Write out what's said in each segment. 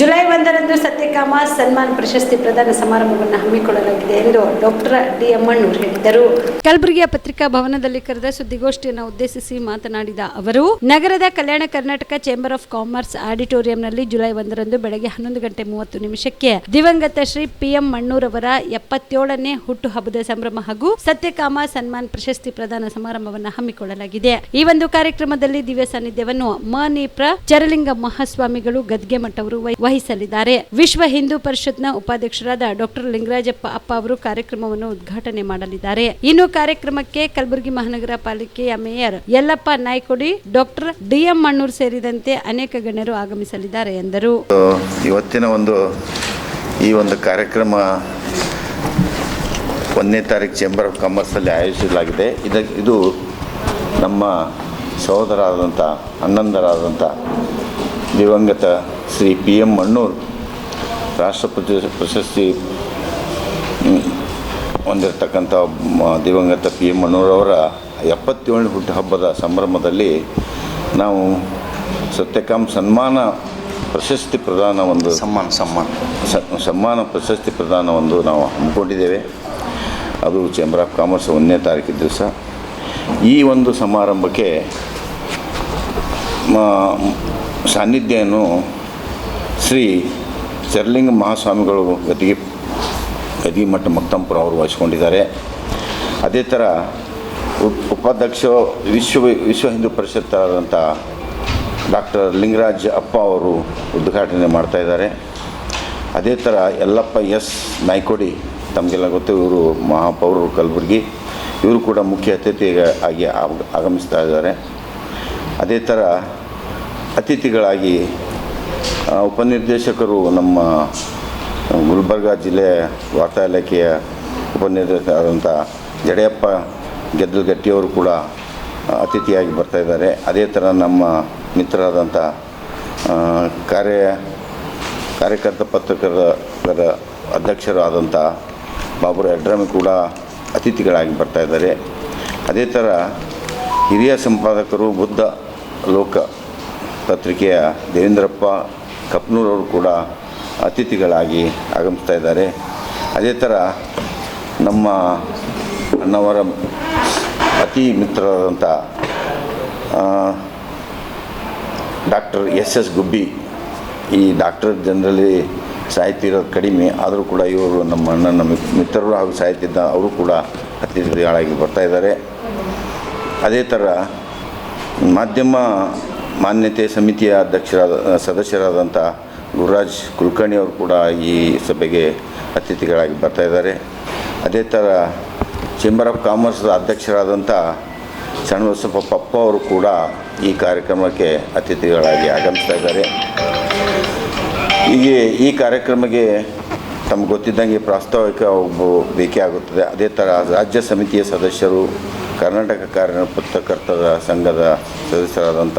July ಒಂದರಂದು ಸತ್ಯಕಾಮ ಸನ್ಮಾನ್ ಪ್ರಶಸ್ತಿ ಪ್ರದಾನ ಸಮಾರಂಭವನ್ನು ಹಮ್ಮಿಕೊಳ್ಳಲಾಗಿದೆ ಎಂದು ಡಾಕ್ಟರ್ ಡಿ ಅಮ್ಮಣ್ಣೂರ್ ಹೇಳಿದರು. ಕಲಬುರಗಿಯ ಪತ್ರಿಕಾ ಭವನದಲ್ಲಿ ಕರೆದ ಸುದ್ದಿಗೋಷ್ಠಿಯನ್ನು ಉದ್ದೇಶಿಸಿ ಮಾತನಾಡಿದ ಅವರು, ನಗರದ Kalyana Karnataka chamber of commerce ಆಡಿಟೋರಿಯಂನಲ್ಲಿ July ಒಂದರಂದು ಬೆಳಗ್ಗೆ ಹನ್ನೊಂದು ಗಂಟೆ ಮೂವತ್ತು ನಿಮಿಷಕ್ಕೆ ದಿವಂಗತ ಶ್ರೀ ಪಿ ಎಂ ಮಣ್ಣೂರ್ ಅವರ ಎಪ್ಪತ್ತೇಳನೇ ಹುಟ್ಟುಹಬ್ಬದ ಸಂಭ್ರಮ ಹಾಗೂ ಸತ್ಯಕಾಮ ಸನ್ಮಾನ್ ಪ್ರಶಸ್ತಿ ಪ್ರದಾನ ಸಮಾರಂಭವನ್ನು ಹಮ್ಮಿಕೊಳ್ಳಲಾಗಿದೆ. ಈ ಒಂದು ಕಾರ್ಯಕ್ರಮದಲ್ಲಿ ದಿವ್ಯ ಸಾನ್ನಿಧ್ಯವನ್ನು ಮನೀಪ್ರ ಚರಲಿಂಗ ಮಹಾಸ್ವಾಮಿಗಳು ಗದ್ಗೆ ಮಠವರು ವಹಿಸಲಿದ್ದಾರೆ ವಿಶ್ವ ಹಿಂದೂ ಪರಿಷತ್ನ ಉಪಾಧ್ಯಕ್ಷರಾದ ಡಾಕ್ಟರ್ ಲಿಂಗರಾಜಪ್ಪ ಅಪ್ಪ ಅವರು ಕಾರ್ಯಕ್ರಮವನ್ನು ಉದ್ಘಾಟನೆ ಮಾಡಲಿದ್ದಾರೆ. ಇನ್ನು ಕಾರ್ಯಕ್ರಮಕ್ಕೆ ಕಲಬುರಗಿ ಮಹಾನಗರ ಪಾಲಿಕೆಯ mayor Yallappa Naikodi, doctor D M ಸೇರಿದಂತೆ ಅನೇಕ ಗಣ್ಯರು ಆಗಮಿಸಲಿದ್ದಾರೆ ಎಂದರು. ಇವತ್ತಿನ ಒಂದು, ಈ ಒಂದು ಕಾರ್ಯಕ್ರಮ ಒಂದನೇ ತಾರೀಕು ಚೇಂಬರ್ ಆಫ್ ಕಾಮರ್ಸಲ್ಲಿ ಆಯೋಜಿಸಲಾಗಿದೆ. ಇದ ಇದು ನಮ್ಮ ಸಹೋದರಾದಂಥ ಅಣ್ಣಂದರಾದಂಥ ದಿವಂಗತ ಶ್ರೀ ಪಿ ಎಂ ಮಣ್ಣೂರು ರಾಷ್ಟ್ರಪತಿ ಪ್ರಶಸ್ತಿ ಹೊಂದಿರತಕ್ಕಂಥ ದಿವಂಗತ ಪಿ ಎಂ ಮಣ್ಣೂರವರ ಎಪ್ಪತ್ತೇಳನೇ ಹುಟ್ಟುಹಬ್ಬದ ಸಂಭ್ರಮದಲ್ಲಿ ನಾವು ಸತ್ಯಕಾಮ್ ಸನ್ಮಾನ ಪ್ರಶಸ್ತಿ ಪ್ರದಾನ ಒಂದು ಸಮ್ಮಾನ ಸಮ್ಮಾನ ಸ- ಸಮ್ಮಾನ ಪ್ರಶಸ್ತಿ ಪ್ರದಾನ ಒಂದು ನಾವು ಹಮ್ಮಿಕೊಂಡಿದ್ದೇವೆ. ಅದು ಚೇಂಬರ್ ಆಫ್ ಕಾಮರ್ಸ್ ಒಂದನೇ ತಾರೀಕು ದಿವಸ. ಈ ಒಂದು ಸಮಾರಂಭಕ್ಕೆ ಮ- ಸಾನ್ನಿಧ್ಯವನ್ನು ಶ್ರೀ ಚರ್ಲಿಂಗ ಮಹಾಸ್ವಾಮಿಗಳು ಗದಿಗೆ ಗದಿ ಮಠ ಮಕ್ತಂಪುರ ಅವರು ವಹಿಸ್ಕೊಂಡಿದ್ದಾರೆ. ಅದೇ ಥರ ಉಪ್ ಉಪಾಧ್ಯಕ್ಷ ವಿಶ್ವ ವಿಶ್ವ ಹಿಂದೂ ಪರಿಷತ್ ಆದಂಥ ಡಾಕ್ಟರ್ ಲಿಂಗರಾಜ್ ಅಪ್ಪ ಅವರು ಉದ್ಘಾಟನೆ ಮಾಡ್ತಾ ಇದ್ದಾರೆ. ಅದೇ ಥರ ಯಲ್ಲಪ್ಪ ಎಸ್ ನಾಯ್ಕೋಡಿ, ತಮಗೆಲ್ಲ ಗೊತ್ತು ಇವರು ಮಹಾಪೌರರು ಕಲಬುರಗಿ. ಇವರು ಕೂಡ ಮುಖ್ಯ ಅತಿಥಿ ಆಗಿ ಆಗ- ಆಗಮಿಸ್ತಾ ಇದ್ದಾರೆ. ಅದೇ ಥರ ಅತಿಥಿಗಳಾಗಿ ಉಪನಿರ್ದೇಶಕರು ನಮ್ಮ ಗುಲ್ಬರ್ಗ ಜಿಲ್ಲೆ ವಾರ್ತಾ ಇಲಾಖೆಯ ಉಪನಿರ್ದೇಶಕರಾದಂಥ ಜಡೆಯಪ್ಪ ಗೆದ್ದಲಗಟ್ಟಿಯವರು ಕೂಡ ಅತಿಥಿಯಾಗಿ ಬರ್ತಾ ಇದ್ದಾರೆ. ಅದೇ ಥರ ನಮ್ಮ ಮಿತ್ರರಾದಂಥ ಕಾರ್ಯ, ಕಾರ್ಯಕರ್ತ ಪತ್ರಕರ್ತರ ಅಧ್ಯಕ್ಷರಾದಂಥ ಬಾಬುರ ಯಡ್ರಾಮಿ ಕೂಡ ಅತಿಥಿಗಳಾಗಿ ಬರ್ತಾ ಇದ್ದಾರೆ. ಅದೇ ಥರ ಹಿರಿಯ ಸಂಪಾದಕರು ಬುದ್ಧ ಲೋಕ ಪತ್ರಿಕೆಯ ದೇವೇಂದ್ರಪ್ಪ ಕಪ್ನೂರವರು ಕೂಡ ಅತಿಥಿಗಳಾಗಿ ಆಗಮಿಸ್ತಾ ಇದ್ದಾರೆ. ಅದೇ ಥರ ನಮ್ಮ ಅಣ್ಣವರ ಅತಿ ಮಿತ್ರರಾದಂಥ ಡಾಕ್ಟರ್ ಎಸ್ ಎಸ್ ಗುಬ್ಬಿ, ಈ ಡಾಕ್ಟರ್ ಜನರಲಿ ಸಾಹಿತ್ಯ ಇರೋದು ಕಡಿಮೆ, ಆದರೂ ಕೂಡ ಇವರು ನಮ್ಮ ಅಣ್ಣನ ಮಿತ್ರರು ಹಾಗೂ ಸಾಹಿತ್ಯದ ಅವರು ಕೂಡ ಅತಿಥಿಗಳಾಗಿ ಬರ್ತಾ ಇದ್ದಾರೆ. ಅದೇ ಥರ ಮಾಧ್ಯಮ ಮಾನ್ಯತೆ ಸಮಿತಿಯ ಅಧ್ಯಕ್ಷರಾದ ಸದಸ್ಯರಾದಂಥ ಗುರುರಾಜ್ ಕುಲಕರ್ಣಿ ಅವರು ಕೂಡ ಈ ಸಭೆಗೆ ಅತಿಥಿಗಳಾಗಿ ಬರ್ತಾ ಇದ್ದಾರೆ. ಅದೇ ಥರ ಚೇಂಬರ್ ಆಫ್ ಕಾಮರ್ಸ್ ಅಧ್ಯಕ್ಷರಾದಂಥ ಶರಣಬಸಪ್ಪ ಪಪ್ಪ ಅವರು ಕೂಡ ಈ ಕಾರ್ಯಕ್ರಮಕ್ಕೆ ಅತಿಥಿಗಳಾಗಿ ಆಗಮಿಸ್ತಾ ಇದ್ದಾರೆ. ಹೀಗೆ ಈ ಕಾರ್ಯಕ್ರಮಕ್ಕೆ ತಮ್ಗೆ ಗೊತ್ತಿದ್ದಂಗೆ ಪ್ರಾಸ್ತಾವಿಕ ಒಬ್ಬ ಬೇಕೇ ಆಗುತ್ತದೆ. ಅದೇ ಥರ ರಾಜ್ಯ ಸಮಿತಿಯ ಸದಸ್ಯರು, ಕರ್ನಾಟಕ ಕಾರ್ಯ ಪತ್ರಕರ್ತರ ಸಂಘದ ಸದಸ್ಯರಾದಂಥ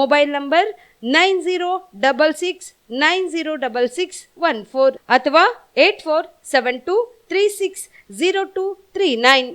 Mobile number nine zero double six nine zero double six one four ಅಥವಾ eight four seven two three six zero two three nine.